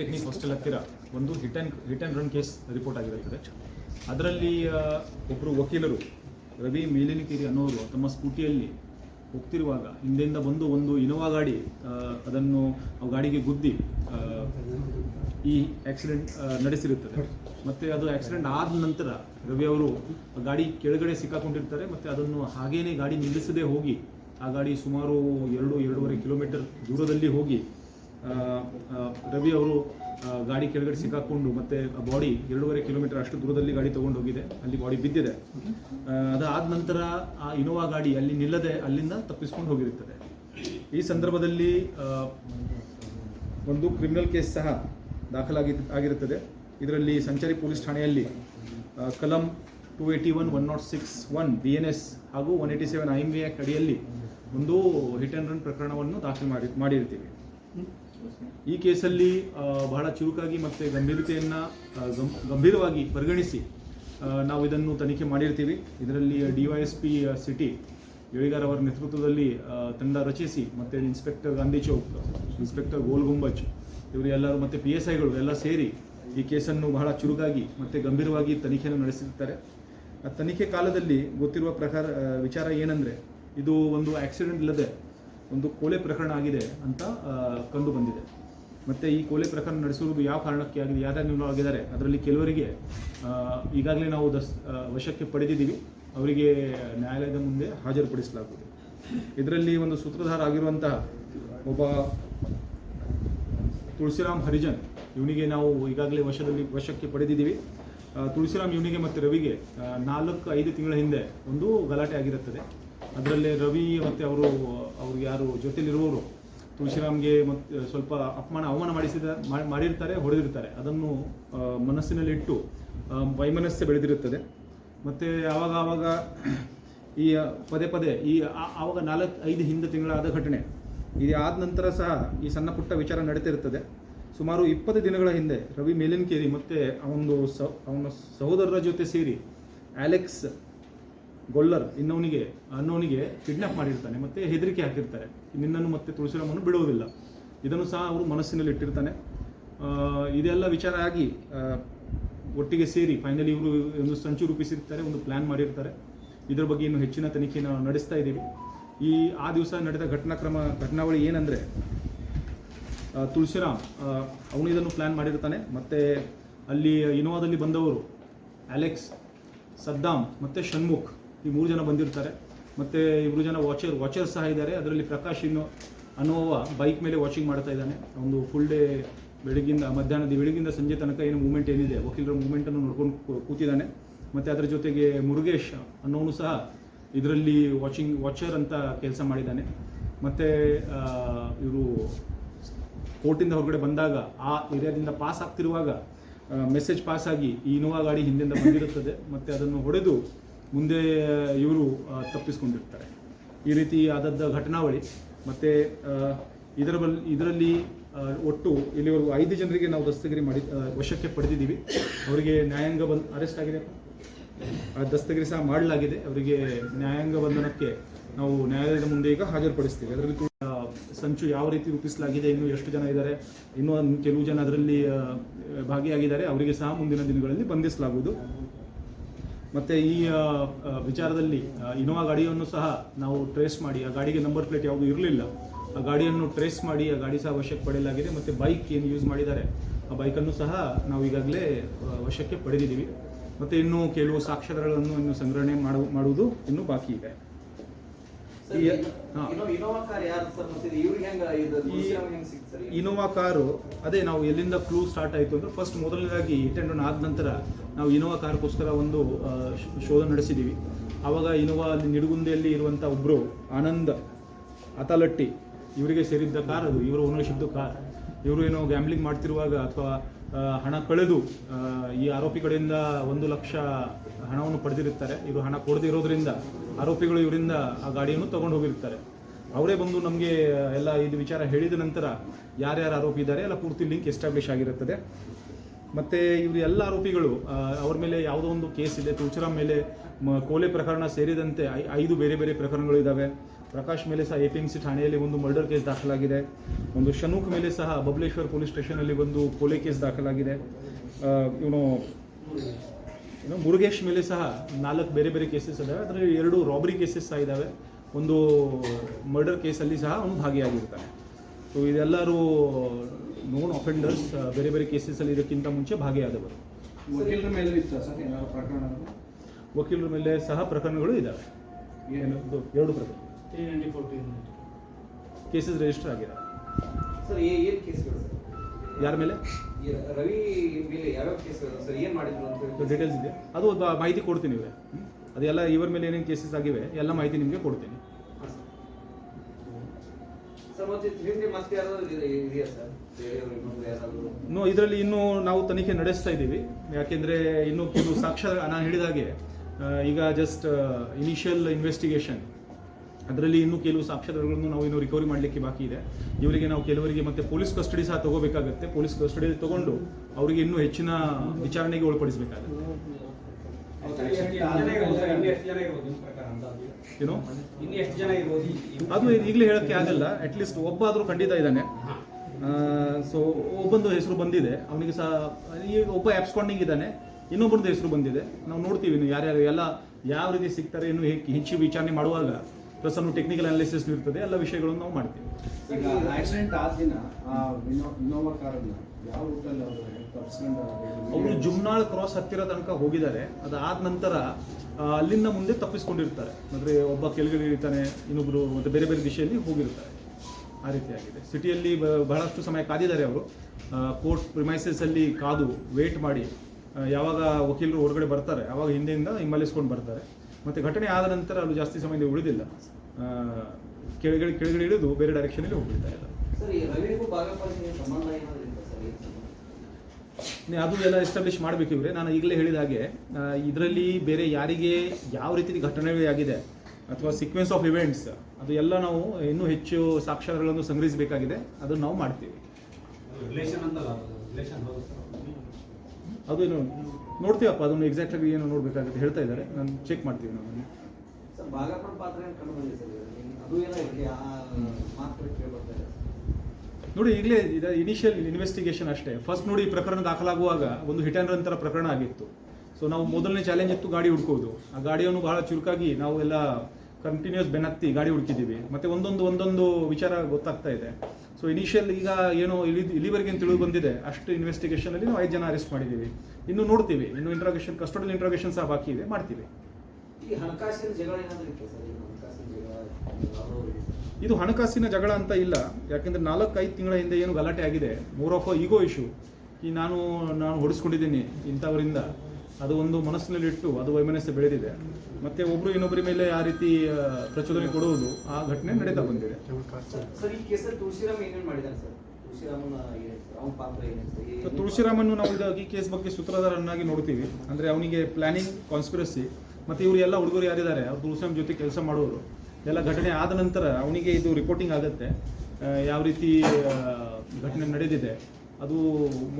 Polytechnic hostel ಹತ್ತಿರ ಒಂದು hit and hit and run case report ಆಗಿರುತ್ತದೆ. ಅದರಲ್ಲಿ ಒಬ್ಬರು ವಕೀಲರು ರವಿ ಮೇಲಿನಕೇರಿ ಅನ್ನೋರು ತಮ್ಮ ಸ್ಕೂಟಿಯಲ್ಲಿ ಹೋಗ್ತಿರುವಾಗ ಹಿಂದೆಯಿಂದ ಬಂದು ಒಂದು ಇನೋವಾ ಗಾಡಿ ಅದನ್ನು ಆ ಗಾಡಿಗೆ ಗುದ್ದಿ ಈ ಆಕ್ಸಿಡೆಂಟ್ ನಡೆಸಿರುತ್ತದೆ. ಮತ್ತೆ ಅದು ಆಕ್ಸಿಡೆಂಟ್ ಆದ ನಂತರ ರವಿ ಅವರು ಗಾಡಿ ಕೆಳಗಡೆ ಸಿಕ್ಕಾಕೊಂಡಿರ್ತಾರೆ, ಮತ್ತೆ ಅದನ್ನು ಹಾಗೇನೆ ಗಾಡಿ ನಿಲ್ಲಿಸದೆ ಹೋಗಿ, ಆ ಗಾಡಿ ಸುಮಾರು ಎರಡು, ಎರಡೂವರೆ ಕಿಲೋಮೀಟರ್ ದೂರದಲ್ಲಿ ಹೋಗಿ ರವಿ ಅವರು ಗಾಡಿ ಕೆಳಗಡೆ ಸಿಕ್ಕಾಕೊಂಡು ಮತ್ತೆ ಬಾಡಿ ಎರಡೂವರೆ ಕಿಲೋಮೀಟರ್ ಅಷ್ಟು ದೂರದಲ್ಲಿ ಗಾಡಿ ತಗೊಂಡು ಹೋಗಿದೆ. ಅಲ್ಲಿ ಬಾಡಿ ಬಿದ್ದಿದೆ. ಅದಾದ ನಂತರ ಆ ಇನೋವಾ ಗಾಡಿ ಅಲ್ಲಿ ನಿಲ್ಲದೆ ಅಲ್ಲಿಂದ ತಪ್ಪಿಸ್ಕೊಂಡು ಹೋಗಿರುತ್ತದೆ. ಈ ಸಂದರ್ಭದಲ್ಲಿ ಒಂದು ಕ್ರಿಮಿನಲ್ ಕೇಸ್ ಸಹ ದಾಖಲಾಗಿ ಆಗಿರುತ್ತದೆ. ಇದರಲ್ಲಿ ಸಂಚಾರಿ ಪೊಲೀಸ್ ಠಾಣೆಯಲ್ಲಿ ಕಲಂ two eighty one one not six one B N S ಹಾಗೂ one eighty seven I M A ಅಡಿಯಲ್ಲಿ ಒಂದು ಹಿಟ್ ಆ್ಯಂಡ್ ರನ್ ಪ್ರಕರಣವನ್ನು ದಾಖಲು ಮಾಡಿ, ಮಾಡಿರ್ತೀವಿ. ಈ ಕೇಸಲ್ಲಿ ಬಹಳ ಚುರುಕಾಗಿ ಮತ್ತು ಗಂಭೀರತೆಯನ್ನು ಗಂಭೀರವಾಗಿ ಪರಿಗಣಿಸಿ ನಾವು ಇದನ್ನು ತನಿಖೆ ಮಾಡಿರ್ತೀವಿ. ಇದರಲ್ಲಿ D S P city, Yaligar ಅವರ ನೇತೃತ್ವದಲ್ಲಿ ತಂಡ ರಚಿಸಿ, ಮತ್ತು ಇನ್ಸ್ಪೆಕ್ಟರ್ ಗಾಂಧಿ ಚೌಕ್, ಇನ್ಸ್ಪೆಕ್ಟರ್ ಗೋಲ್ ಗುಂಬಜ್, ಇವರು ಎಲ್ಲರೂ ಮತ್ತು ಪಿ ಎಸ್ ಐಗಳು ಎಲ್ಲ ಸೇರಿ ಈ ಕೇಸನ್ನು ಬಹಳ ಚುರುಕಾಗಿ ಮತ್ತು ಗಂಭೀರವಾಗಿ ತನಿಖೆಯನ್ನು ನಡೆಸಿರ್ತಾರೆ. ಆ ತನಿಖೆ ಕಾಲದಲ್ಲಿ ಗೊತ್ತಿರುವ ಪ್ರಕಾರ ವಿಚಾರ ಏನಂದರೆ, ಇದು ಒಂದು ಆಕ್ಸಿಡೆಂಟ್ ಇಲ್ಲದೆ ಒಂದು ಕೊಲೆ ಪ್ರಕರಣ ಆಗಿದೆ ಅಂತ ಕಂಡು ಬಂದಿದೆ. ಮತ್ತು ಈ ಕೊಲೆ ಪ್ರಕರಣ ನಡೆಸಿರುವುದು ಯಾವ ಕಾರಣಕ್ಕೆ ಆಗಿದೆ, ಯಾರ್ಯಾರು ಆಗಿದ್ದಾರೆ ಅದರಲ್ಲಿ ಕೆಲವರಿಗೆ ಈಗಾಗಲೇ ನಾವು ದಸ್ ವಶಕ್ಕೆ ಪಡೆದಿದ್ದೀವಿ. ಅವರಿಗೆ ನ್ಯಾಯಾಲಯದ ಮುಂದೆ ಹಾಜರುಪಡಿಸಲಾಗುವುದು. ಇದರಲ್ಲಿ ಒಂದು ಸೂತ್ರಧಾರ ಆಗಿರುವಂತಹ ಒಬ್ಬ ತುಳಸಿರಾಮ್ ಹರಿಜನ್, ಇವನಿಗೆ ನಾವು ಈಗಾಗಲೇ ವಶದಲ್ಲಿ, ವಶಕ್ಕೆ ಪಡೆದಿದ್ದೀವಿ. ತುಳಸಿರಾಮ್, ಇವನಿಗೆ ಮತ್ತು ರವಿಗೆ ನಾಲ್ಕು, ಐದು ತಿಂಗಳ ಹಿಂದೆ ಒಂದು ಗಲಾಟೆ ಆಗಿರುತ್ತದೆ. ಅದರಲ್ಲಿ ರವಿ ಮತ್ತು ಅವರು, ಅವ್ರು ಯಾರು, ಜೊತೆಲಿರುವವರು, ತುಳಸಿರಾಮ್ಗೆ ಮತ್ತು ಸ್ವಲ್ಪ ಅಪಮಾನ, ಅವಮಾನ ಮಾಡಿಸಿದ ಮಾಡಿರ್ತಾರೆ, ಹೊಡೆದಿರ್ತಾರೆ. ಅದನ್ನು ಮನಸ್ಸಿನಲ್ಲಿಟ್ಟು ವೈಮನಸ್ಸೆ ಬೆಳೆದಿರುತ್ತದೆ. ಮತ್ತು ಆವಾಗ ಆವಾಗ ಈ ಪದೇ ಪದೇ ಈ ಆವಾಗ ನಾಲ್ಕು, ಐದು ಹಿಂದೆ ತಿಂಗಳಾದ ಘಟನೆ, ಇದು ಆದ ನಂತರ ಸಹ ಈ ಸಣ್ಣ ಪುಟ್ಟ ವಿಚಾರ ನಡೀತಿರುತ್ತದೆ. ಸುಮಾರು ಇಪ್ಪತ್ತು ದಿನಗಳ ಹಿಂದೆ ರವಿ ಮೇಲಿನಕೇರಿ ಮತ್ತು ಅವನು ಸ, ಅವನ ಸಹೋದರರ ಜೊತೆ ಸೇರಿ, ಆಲೆಕ್ಸ್ ಗೊಲ್ಲರ್ ಇನ್ನವನಿಗೆ, ಅನ್ನೋನಿಗೆ ಕಿಡ್ನಾಪ್ ಮಾಡಿರ್ತಾನೆ, ಮತ್ತೆ ಹೆದರಿಕೆ ಹಾಕಿರ್ತಾರೆ. ನಿನ್ನನ್ನು ಮತ್ತೆ ತುಳಸಿರಾಮನ್ನು ಬಿಡುವುದಿಲ್ಲ. ಇದನ್ನು ಸಹ ಅವರು ಮನಸ್ಸಿನಲ್ಲಿ ಇಟ್ಟಿರ್ತಾನೆ. ಇದೆಲ್ಲ ವಿಚಾರ ಆಗಿ ಒಟ್ಟಿಗೆ ಸೇರಿ ಫೈನಲಿ ಇವರು ಒಂದು ಸಂಚು ರೂಪಿಸಿರ್ತಾರೆ, ಒಂದು ಪ್ಲ್ಯಾನ್ ಮಾಡಿರ್ತಾರೆ. ಇದರ ಬಗ್ಗೆ ಇನ್ನು ಹೆಚ್ಚಿನ ತನಿಖೆನ ನಡೆಸ್ತಾ ಇದ್ದೀವಿ. ಈ, ಆ ದಿವಸ ನಡೆದ ಘಟನಾಕ್ರಮ, ಘಟನಾವಳಿ ಏನಂದರೆ ತುಳಸಿರಾಮ್ ಅವನು ಇದನ್ನು ಪ್ಲ್ಯಾನ್ ಮಾಡಿರ್ತಾನೆ. ಮತ್ತು ಅಲ್ಲಿ ಇನೋವಾದಲ್ಲಿ ಬಂದವರು ಅಲೆಕ್ಸ್ ಸದ್ದಾಮ್ ಮತ್ತು ಷಣ್ಮುಖ್ ಈ ಮೂರು ಜನ ಬಂದಿರ್ತಾರೆ. ಮತ್ತು ಇಬ್ಬರು ಜನ ವಾಚರ್ ವಾಚರ್ ಸಹ ಇದ್ದಾರೆ. ಅದರಲ್ಲಿ ಪ್ರಕಾಶ್ ಇನ್ನು ಅನ್ನುವ ಬೈಕ್ ಮೇಲೆ ವಾಚಿಂಗ್ ಮಾಡ್ತಾ ಇದ್ದಾನೆ. ಒಂದು ಫುಲ್ ಡೇ ಬೆಳಗಿಂದ, ಮಧ್ಯಾಹ್ನದ ಬೆಳಗಿಂದ ಸಂಜೆ ತನಕ ಏನು ಮೂಮೆಂಟ್ ಏನಿದೆ. ವಕೀಲರ ಮೂಮೆಂಟನ್ನು ನೋಡ್ಕೊಂಡು ಕೂತಿದ್ದಾನೆ. ಮತ್ತು ಅದರ ಜೊತೆಗೆ ಮುರುಗೇಶ್ ಅನ್ನೋನು ಸಹ ಇದರಲ್ಲಿ ವಾಚಿಂಗ್ ವಾಚರ್ ಅಂತ ಕೆಲಸ ಮಾಡಿದ್ದಾನೆ. ಮತ್ತು ಇವರು ಕೋರ್ಟಿಂದ ಹೊರಗಡೆ ಬಂದಾಗ, ಆ ಏರಿಯಾದಿಂದ ಪಾಸ್ ಆಗ್ತಿರುವಾಗ ಮೆಸೇಜ್ ಪಾಸ್ ಆಗಿ ಈ ಇನೋವಾ ಗಾಡಿ ಹಿಂದಿಂದ ಬಂದಿರುತ್ತದೆ. ಮತ್ತು ಅದನ್ನು ಹೊಡೆದು ಮುಂದೆ ಇವರು ತಪ್ಪಿಸ್ಕೊಂಡಿರ್ತಾರೆ. ಈ ರೀತಿ ಆದದ್ದ ಘಟನಾವಳಿ, ಮತ್ತು ಇದರ ಬಲ್, ಇದರಲ್ಲಿ ಒಟ್ಟು ಇಲ್ಲಿವರೆಗೂ ಐದು ಜನರಿಗೆ ನಾವು ದಸ್ತಗಿರಿ ಮಾಡಿ ವಶಕ್ಕೆ ಪಡೆದಿದ್ದೀವಿ. ಅವರಿಗೆ ನ್ಯಾಯಾಂಗ ಬಂದ್, ಅರೆಸ್ಟ್ ಆಗಿದೆ. ಆ, ದಸ್ತಗಿರಿ ಸಹ ಮಾಡಲಾಗಿದೆ. ಅವರಿಗೆ ನ್ಯಾಯಾಂಗ ಬಂಧನಕ್ಕೆ ನಾವು ನ್ಯಾಯಾಲಯದ ಮುಂದೆ ಈಗ ಹಾಜರುಪಡಿಸ್ತೀವಿ. ಅದರಲ್ಲಿ ಸಂಚು ಯಾವ ರೀತಿ ರೂಪಿಸಲಾಗಿದೆ, ಇನ್ನು ಎಷ್ಟು ಜನ ಇದ್ದಾರೆ, ಇನ್ನೂ ಕೆಲವು ಜನ ಅದರಲ್ಲಿ ಭಾಗಿಯಾಗಿದ್ದಾರೆ. ಅವರಿಗೆ ಸಹ ಮುಂದಿನ ದಿನಗಳಲ್ಲಿ ಬಂಧಿಸಲಾಗುವುದು. ಮತ್ತು ಈ ವಿಚಾರದಲ್ಲಿ ಇನೋವಾ ಗಾಡಿಯನ್ನು ಸಹ ನಾವು ಟ್ರೇಸ್ ಮಾಡಿ, ಆ ಗಾಡಿಗೆ ನಂಬರ್ ಪ್ಲೇಟ್ ಯಾವುದು ಇರಲಿಲ್ಲ. ಆ ಗಾಡಿಯನ್ನು ಟ್ರೇಸ್ ಮಾಡಿ, ಆ ಗಾಡಿ ಸಹ ವಶಕ್ಕೆ ಪಡೆಯಲಾಗಿದೆ. ಮತ್ತು ಬೈಕ್ ಏನು ಯೂಸ್ ಮಾಡಿದ್ದಾರೆ, ಆ ಬೈಕನ್ನು ಸಹ ನಾವು ಈಗಾಗಲೇ ವಶಕ್ಕೆ ಪಡೆದಿದ್ದೀವಿ. ಮತ್ತು ಇನ್ನು ಕೆಲವು ಸಾಕ್ಷ್ಯಗಳನ್ನು ಇನ್ನು ಸಂಗ್ರಹಣೆ ಮಾಡು, ಮಾಡುವುದು ಇನ್ನೂ ಬಾಕಿ ಇದೆ. ಇನೋವಾ ಕಾರ್ ಅದೇ ನಾವು ಎಲ್ಲಿಂದ ಕ್ಲೂ ಸ್ಟಾರ್ಟ್ ಆಯಿತು ಅಂದ್ರೆ ಫಸ್ಟ್ ಮೊದಲನೇದಾಗಿ ಅಟೆಂಡ್ ಆದ ನಂತರ ನಾವು ಇನೋವಾ ಕಾರ್ಗೋಸ್ಕರ ಒಂದು ಶೋಧ ನಡೆಸಿದ್ದೀವಿ ಆವಾಗ ಇನೋವಾ ಅಲ್ಲಿ ನಿಡುಗುಂದಿಯಲ್ಲಿ ಇರುವಂಥ ಒಬ್ಬರು ಆನಂದ್ ಅತಲಟ್ಟಿ ಇವರಿಗೆ ಸೇರಿದ್ದ ಕಾರ್ ಅದು. ಇವರ ಓನರ್ಶಿಪ್ದು ಕಾರ್. ಇವರು ಏನೋ ಗ್ಯಾಮ್ಲಿಂಗ್ ಮಾಡ್ತಿರುವಾಗ ಅಥವಾ ಹಣ ಕಳೆದು ಈ ಆರೋಪಿಗಳಿಂದ ಒಂದು ಲಕ್ಷ ಹಣವನ್ನು ಪಡೆದಿರುತ್ತಾರೆ. ಇವರು ಹಣ ಕೊಡದಿರೋದ್ರಿಂದ ಆರೋಪಿಗಳು ಇವರಿಂದ ಆ ಗಾಡಿಯನ್ನು ತಗೊಂಡು ಹೋಗಿರ್ತಾರೆ ಅವರೇ ಬಂದು ನಮಗೆ ಎಲ್ಲ ಇದು ವಿಚಾರ ಹೇಳಿದ ನಂತರ ಯಾರ್ಯಾರು ಆರೋಪಿ ಇದ್ದಾರೆ ಎಲ್ಲ ಪೂರ್ತಿ ಲಿಂಕ್ ಎಸ್ಟಾಬ್ಲಿಷ್ ಆಗಿರುತ್ತದೆ. ಮತ್ತು ಇವರು ಎಲ್ಲ ಆರೋಪಿಗಳು ಅವ್ರ ಮೇಲೆ ಯಾವುದೋ ಒಂದು ಕೇಸ್ ಇದೆ. ತುಳಸಿರಾಮ್ ಮೇಲೆ ಕೋಲೆ ಪ್ರಕರಣ ಸೇರಿದಂತೆ ಐದು ಬೇರೆ ಬೇರೆ ಪ್ರಕರಣಗಳು ಇದ್ದಾವೆ ಪ್ರಕಾಶ್ ಮೇಲೆ ಸಹ ಎ ಪಿ ಸಿ ಠಾಣೆಯಲ್ಲಿ ಒಂದು ಮರ್ಡರ್ ಕೇಸ್ ದಾಖಲಾಗಿದೆ. ಒಂದು ಶನೂಕ್ ಮೇಲೆ ಸಹ ಬಬಲೇಶ್ವರ್ ಪೊಲೀಸ್ ಸ್ಟೇಷನಲ್ಲಿ ಒಂದು ಕೋಲೆ ಕೇಸ್ ದಾಖಲಾಗಿದೆ. ಇವನು, ಏನು ಮುರುಗೇಶ್ ಮೇಲೆ ಸಹ ನಾಲ್ಕು ಬೇರೆ ಬೇರೆ ಕೇಸಸ್ ಇದ್ದಾವೆ ಅದರಲ್ಲಿ ಎರಡು ರಾಬರಿ ಕೇಸಸ್ ಸಹ ಇದ್ದಾವೆ ಒಂದು ಮರ್ಡರ್ ಕೇಸಲ್ಲಿ ಸಹ ಅವನು ಭಾಗಿಯಾಗಿರ್ತಾನೆ. ಸೊ ಇದೆಲ್ಲರೂ ನೋನ್ ಅಫೆಂಡರ್ಸ್ ಬೇರೆ ಬೇರೆ ಕೇಸಸಲ್ಲಿ ಇದಕ್ಕಿಂತ ಮುಂಚೆ ಭಾಗಿಯಾದವರು. ವಕೀಲರ ಮೇಲೆ ಇತ್ತ ಸರ್? ಏನಾದ್ರು ಪ್ರಕರಣ ವಕೀಲರ ಮೇಲೆ ಸಹ ಪ್ರಕರಣಗಳು ಇದ್ದಾವೆ ಏನು? ಇದು ಎರಡು ಪ್ರಕರಣ. ಕೇಸಸ್ ರಿಜಿಸ್ಟರ್ ಆಗಿದೆ ಸರ್ ಏನು ಏನ್ ಕೇಸ್ಗಳು ಸರ್? ಯಾರ ಮೇಲೆ? ರವಿ ಮೇಲೆ ಯಾವ್ಯಾವ ಕೇಸ್ಗಳು ಸರ್ ಏನು ಮಾಡಿದ್ರು ಅಂತ ಹೇಳಿ ಡೀಟೇಲ್ಸ್ ಇದೆ. ಅದು ಒಂದು ಮಾಹಿತಿ ಕೊಡ್ತೀನಿ ಇವರೇ? ಅದೆಲ್ಲ ಇವರ ಮೇಲೆ ಏನೇನು ಕೇಸಸ್ ಆಗಿವೆ ಎಲ್ಲ ಮಾಹಿತಿ ನಿಮಗೆ ಕೊಡ್ತೀನಿ. ಇನ್ನು ಇದರಲ್ಲಿ ಇನ್ನೂ ನಾವು ತನಿಖೆ ನಡೆಸ್ತಾ ಇದ್ದೀವಿ. ಯಾಕೆಂದ್ರೆ ಇನ್ನು ಕೆಲವು ಸಾಕ್ಷ್ಯ ನಾನು ಹೇಳಿದ ಹಾಗೆ ಈಗ ಜಸ್ಟ್ ಇನಿಷಿಯಲ್ ಇನ್ವೆಸ್ಟಿಗೇಷನ್ ಅದರಲ್ಲಿ ಇನ್ನೂ ಕೆಲವು ಸಾಕ್ಷ್ಯಗಳನ್ನು ನಾವು ಇನ್ನೂ ರಿಕವರಿ ಮಾಡಲಿಕ್ಕೆ ಬಾಕಿ ಇದೆ. ಇವರಿಗೆ ನಾವು ಕೆಲವರಿಗೆ ಮತ್ತೆ ಪೊಲೀಸ್ ಕಸ್ಟಡಿ ಸಹ ತಗೋಬೇಕಾಗುತ್ತೆ. ಪೊಲೀಸ್ ಕಸ್ಟಡಿ ತಗೊಂಡು ಅವರಿಗೆ ಇನ್ನೂ ಹೆಚ್ಚಿನ ವಿಚಾರಣೆಗೆ ಒಳಪಡಿಸಬೇಕಾಗುತ್ತೆ. ಏನು ಇನ್ನು ಎಷ್ಟು ಜನ ಇರ್ಬೋದು ಅದು ಈಗಲೇ ಹೇಳಕ್ಕೆ ಆಗಲ್ಲ. ಅಟ್ಲೀಸ್ಟ್ ಒಬ್ಬ ಆದ್ರೂ ಖಂಡಿತ ಇದ್ದಾನೆ. ಸೊ ಒಬ್ಬಂದು ಹೆಸರು ಬಂದಿದೆ. ಅವನಿಗೆ ಸಹ ಈಗ ಒಬ್ಬ ಆಬ್ಸ್ಕಾಂಡಿಂಗ್ ಇದ್ದಾನೆ. ಇನ್ನೊಬ್ಬರದ್ದು ಹೆಸರು ಬಂದಿದೆ. ನಾವು ನೋಡ್ತೀವಿ ಇನ್ನು ಯಾರ್ಯಾರು ಎಲ್ಲ ಯಾವ ರೀತಿ ಸಿಗ್ತಾರೆ ಇನ್ನು ಹೆಚ್ಚು ವಿಚಾರಣೆ ಮಾಡುವಾಗ. ಪ್ಲಸ್ ಅನ್ನು ಟೆಕ್ನಿಕಲ್ ಅನಾಲಿಸಿಸ್ ಇರ್ತದೆ ಎಲ್ಲ ವಿಷಯಗಳನ್ನು ನಾವು ಮಾಡ್ತೀವಿ. ಈಗ ಆಕ್ಸಿಡೆಂಟ್ ಆದ ದಿನ ಇನೋವಾ ಕಾರನ್ನ ಯಾವ ರೂಟಲ್ಲಿ ಅವರು ಜುಮ್ನಾಳ್ ಕ್ರಾಸ್ ಹತ್ತಿರ ತನಕ ಹೋಗಿದ್ದಾರೆ. ಅದಾದ ನಂತರ ಅಲ್ಲಿಂದ ಮುಂದೆ ತಪ್ಪಿಸ್ಕೊಂಡಿರ್ತಾರೆ. ಅಂದ್ರೆ ಒಬ್ಬ ಕೆಳಗಡೆ ಇರ್ತಾನೆ ಇನ್ನೊಬ್ರು ಮತ್ತೆ ಬೇರೆ ಬೇರೆ ದಿಶೆಯಲ್ಲಿ ಹೋಗಿರ್ತಾರೆ. ಆ ರೀತಿಯಾಗಿದೆ ಸಿಟಿಯಲ್ಲಿ ಬಹಳಷ್ಟು ಸಮಯ ಕಾದಿದ್ದಾರೆ ಅವರು. ಕೋರ್ಟ್ ಪ್ರಿಮೈಸಸ್ ಅಲ್ಲಿ ಕಾದು ವೇಟ್ ಮಾಡಿ ಯಾವಾಗ ವಕೀಲರು ಹೊರಗಡೆ ಬರ್ತಾರೆ ಆವಾಗ ಹಿಂದೆಯಿಂದ ಹಿಂಬಾಲಿಸ್ಕೊಂಡು ಬರ್ತಾರೆ. ಮತ್ತೆ ಘಟನೆ ಆದ ನಂತರ ಅದು ಜಾಸ್ತಿ ಸಮಯ ಉಳಿದಿಲ್ಲ. ಕೆಳಗಡೆ ಕೆಳಗಡೆ ಇಳಿದು ಬೇರೆ ಡೈರೆಕ್ಷನಲ್ಲಿ ಅಲ್ಲಿ ಹೋಗ್ಬಿಡ್ತಾ ಸರ್ ಈ ರವಿಗೂ ಭಾಗಪಾಲಿಗೆ ಸಂಬಂಧ ಏನಾದ್ರು ಇತ್ತ ಸರ್ ಏನ್ ಅದು ಎಲ್ಲ ಎಸ್ಟಾಬ್ಲಿಷ್ ಮಾಡಬೇಕು ಇವ್ರೆ. ನಾನು ಈಗಲೇ ಹೇಳಿದ ಹಾಗೆ ಇದರಲ್ಲಿ ಬೇರೆ ಯಾರಿಗೆ ಯಾವ ರೀತಿ ಘಟನೆ ಆಗಿದೆ ಅಥವಾ ಸೀಕ್ವೆನ್ಸ್ ಆಫ್ ಇವೆಂಟ್ಸ್ ಅದು ಎಲ್ಲ ನಾವು ಇನ್ನೂ ಹೆಚ್ಚು ಸಾಕ್ಷ್ಯಗಳನ್ನು ಸಂಗ್ರಹಿಸಬೇಕಾಗಿದೆ. ಅದನ್ನು ನಾವು ಮಾಡ್ತೀವಿ. ಅದು ಏನು? ನೋಡ್ತೀವಪ್ಪ ಅದನ್ನು ಎಕ್ಸಾಕ್ಟ್ ಆಗಿ ಏನು ನೋಡಬೇಕಾಗುತ್ತೆ ಹೇಳ್ತಾ ಇದ್ದಾರೆ. ನಾನು ಚೆಕ್ ಮಾಡ್ತೀವಿ ನಾವು ಸರ್ ಭಾಗಪನ ಪಾತ್ರ ಏನು ಕಂಡು ಬಂದಿದೆ ಅದು ಏನೋ ಆ ಮಾತ್ರ ಕೇಳಿ ಬರ್ತಾ ನೋಡಿ ಈಗಲೇ ಇದ ಇನಿಷಿಯಲ್ ಇನ್ವೆಸ್ಟಿಗೇಷನ್ ಅಷ್ಟೇ. ಫಸ್ಟ್ ನೋಡಿ ಈ ಪ್ರಕರಣ ದಾಖಲಾಗುವಾಗ ಒಂದು ಹಿಟ್ ಆ್ಯಂಡ್ ರನ್ ಥರ ಪ್ರಕರಣ ಆಗಿತ್ತು. ಸೊ ನಾವು ಮೊದಲನೇ ಚಾಲೆಂಜ್ ಇತ್ತು ಗಾಡಿ ಹುಡ್ಕೋದು. ಆ ಗಾಡಿಯನ್ನು ಬಹಳ ಚುರುಕಾಗಿ ನಾವು ಎಲ್ಲ ಕಂಟಿನ್ಯೂಸ್ ಬೆನ್ನತ್ತಿ ಗಾಡಿ ಹುಡುಕಿದ್ದೀವಿ. ಮತ್ತೆ ಒಂದೊಂದು ಒಂದೊಂದು ವಿಚಾರ ಗೊತ್ತಾಗ್ತಾ ಇದೆ. ಸೊ ಇನಿಷಿಯಲ್ ಈಗ ಏನೋ ಇಲ್ಲಿ ಇಲ್ಲಿವರೆಗೆ ತಿಳಿದು ಬಂದಿದೆ. ಅಷ್ಟು ಇನ್ವೆಸ್ಟಿಗೇಷನ್ ಅಲ್ಲಿ ನಾವು ಐದು ಜನ ಅರೆಸ್ಟ್ ಮಾಡಿದ್ದೀವಿ. ಇನ್ನು ನೋಡ್ತೀವಿ. ಇನ್ನು ಇಂಟ್ರೋಗೇಷನ್ ಕಸ್ಟಡಿಯಲ್ ಇಂಟ್ರೋಗೇಷನ್ ಸಹ ಬಾಕಿ ಇದೆ. ಮಾಡ್ತೀವಿ. ಇದು ಹಣಕಾಸಿನ ಜಗಳ ಅಂತ ಇಲ್ಲ. ಯಾಕೆಂದ್ರೆ ಐದು ತಿಂಗಳ ಹಿಂದೆ ಏನು ಗಲಾಟೆ ಆಗಿದೆ. ಮೋರ್ ಆಫ್ ಈಗೋ ಇಶ್ಯೂ ಈ ನಾನು ನಾನು ಹೊಡಿಸ್ಕೊಂಡಿದ್ದೀನಿ ಇಂಥವರಿಂದ. ಅದು ಒಂದು ಮನಸ್ಸಿನಲ್ಲಿಟ್ಟು ಅದು ವೈಮನಸ್ಸು ಬೆಳೆದಿದೆ. ಮತ್ತೆ ಒಬ್ರು ಇನ್ನೊಬ್ಬರ ಮೇಲೆ ಆ ರೀತಿ ಪ್ರಚೋದನೆ ಕೊಡುವುದು ಆ ಘಟನೆ ನಡೀತಾ ಬಂದಿದೆ. ತುಳಸಿರಾಮನ್ನು ನಾವು ಈ ಕೇಸ್ ಬಗ್ಗೆ ಸೂತ್ರಧಾರನ್ನಾಗಿ ನೋಡ್ತೀವಿ. ಅಂದ್ರೆ ಅವನಿಗೆ ಪ್ಲಾನಿಂಗ್ ಕಾನ್ಸ್ಪಿರಸಿ ಮತ್ತೆ ಇವರು ಎಲ್ಲ ಹುಡುಗರು ಯಾರಿದ್ದಾರೆ? ಅವ್ರು ತುಳಸಿರಾಮ್ ಜೊತೆ ಕೆಲಸ ಮಾಡೋರು. ಎಲ್ಲ ಘಟನೆ ಆದ ನಂತರ ಅವನಿಗೆ ಇದು ರಿಪೋರ್ಟಿಂಗ್ ಆಗುತ್ತೆ. ಯಾವ ರೀತಿ ಘಟನೆ ನಡೆದಿದೆ. ಅದು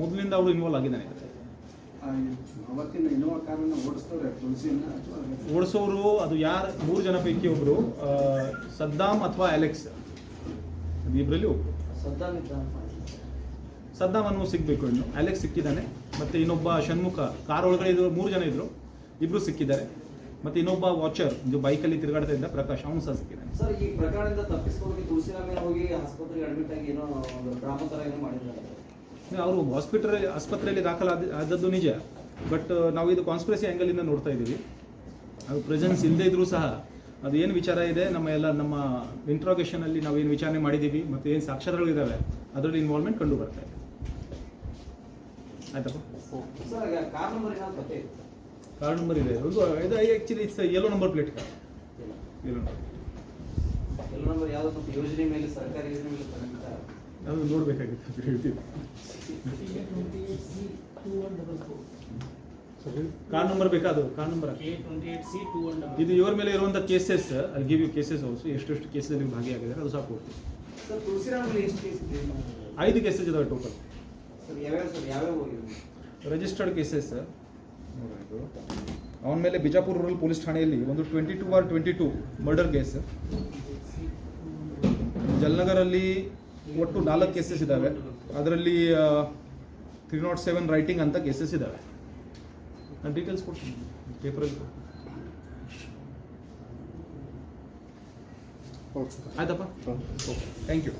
ಮೊದಲಿಂದ ಅವರು ಇನ್ವಾಲ್ವ್ ಆಗಿದ್ದಾನೆ. ಅವತ್ತಿನ ಇನೋವಾ ಕಾರನ್ನ ಓಡಿಸ್ತವ್ರೆ ಅಥವಾ ಓಡಿಸೋರು ಅದು ಯಾರು ಮೂರು ಜನ ಪೈಕಿ ಒಬ್ರು ಆ, ಸದ್ದಾಮ್ ಅಥವಾ ಅಲೆಕ್ಸ್? ಇಬ್ಬರಲ್ಲಿ ಒಬ್ರು. ಸದ್ದಾಮ್ ಸದ್ದಾಮ್ ಅನ್ನೋ ಸಿಗ್ಬೇಕು ಇನ್ನು. ಅಲೆಕ್ಸ್ ಸಿಕ್ಕಿದ್ದಾನೆ. ಮತ್ತೆ ಇನ್ನೊಬ್ಬ ಷಣ್ಮುಖ ಕಾರ್ ಒಳಗಡೆ ಇದ್ರು ಮೂರು ಜನ ಇದ್ರು. ಇಬ್ರು ಸಿಕ್ಕಿದ್ದಾರೆ. ಮತ್ತೆ ಇನ್ನೊಬ್ಬ ವಾಚರ್ ಇದು ಬೈಕಲ್ಲಿ ತಿರುಗಾಡ್ತಾ ಇದ್ದ ಪ್ರಕಾಶ್ ಅವನು ಸಹ ಸಿಕ್ಕಿದ್ದಾನೆ. ಸರ್ ಈ ಪ್ರಕರಣದಿಂದ ತಪ್ಪಿಸ್ಕೊಳ್ಳೋಕೆ ತುಳಸಿರಾಮಯ್ಯ ಹೋಗಿ ಆಸ್ಪತ್ರೆಗೆ ಅಡ್ಮಿಟ್ ಆಗಿ ಏನೋ ಒಂದು ಡ್ರಾಮಾ ಥರ ಏನೋ ಮಾಡಿದ್ದಾರೆ. ಅವರು ಹಾಸ್ಪಿಟಲ್ ಆಸ್ಪತ್ರೆಯಲ್ಲಿ ದಾಖಲಾದ ಆದದ್ದು ನಿಜ. ಬಟ್ ನಾವು ಇದು ಕಾನ್ಸ್ಪಿರಸಿ ಆ್ಯಂಗಲಿಂದ ನೋಡ್ತಾ ಇದ್ದೀವಿ. ಅದು ಪ್ರೆಸೆನ್ಸ್ ಇಲ್ಲದೇ ಇದ್ರೂ ಸಹ ಅದು ಏನು ವಿಚಾರ ಇದೆ ನಮ್ಮ ಎಲ್ಲ ನಮ್ಮ ಇಂಟ್ರಾಗೇಷನ್ ಅಲ್ಲಿ ನಾವು ಏನು ವಿಚಾರಣೆ ಮಾಡಿದ್ದೀವಿ ಮತ್ತು ಏನು ಸಾಕ್ಷ್ಯಗಳಿದ್ದಾವೆ ಅದರಲ್ಲಿ ಇನ್ವಾಲ್ವ್ಮೆಂಟ್ ಕಂಡು ಬರ್ತಾ ಇದೆ. ಆಯ್ತಪ್ಪ? ಕಾರ್ ನಂಬರ್ ಇದೆ ಇದೆ. ಒಂದು ಇದು actually it's yellow number plate car yellow number ಎಲ್ಲ ನಂಬರ್ ಯಾವುದೋ ಯೋಜನೆ ಮೇಲೆ ಸರ್ಕಾರಿ ಯೋಜನೆ ಮೇಲೆ ಅದು ನೋಡಬೇಕಾಗಿತ್ತು ಅಂತ ಹೇಳ್ತೀವಿ. ಕಾರ್ ನಂಬರ್ ಬೇಕಾದು ಕಾರ್ ನಂಬರ್ ಇದು ಇವರ ಮೇಲೆ ಇರುವಂಥ cases I give you cases also ಎಷ್ಟೆಷ್ಟು ನೀವು ಭಾಗಿಯಾಗಿದ್ದಾರೆ ಅದು ಸಾಕು. ಐದು ಕೇಸಸ್ ಇದಾವೆ ಟೋಟಲ್ ರಿಜಿಸ್ಟರ್ಡ್ ಕೇಸಸ್ ಅವನ ಮೇಲೆ ಬಿಜಾಪುರ ರೂರಲ್ ಪೊಲೀಸ್ ಠಾಣೆಯಲ್ಲಿ ಒಂದು twenty two R twenty two murder case ಜಲ್ನಗರಲ್ಲಿ ಒಟ್ಟು ನಾಲ್ಕು ಕೇಸಸ್ ಇದ್ದಾವೆ ಅದರಲ್ಲಿ ತ್ರೀ ನಾಟ್ ಸೆವೆನ್ ರೈಟಿಂಗ್ ಅಂತ ಕೇಸಸ್ ಇದ್ದಾವೆ ನಾನು ಡೀಟೇಲ್ಸ್ ಕೊಡ್ತೀನಿ. ಪೇಪರಲ್ಲಿ ಆಯ್ತಪ್ಪ? Okay thank you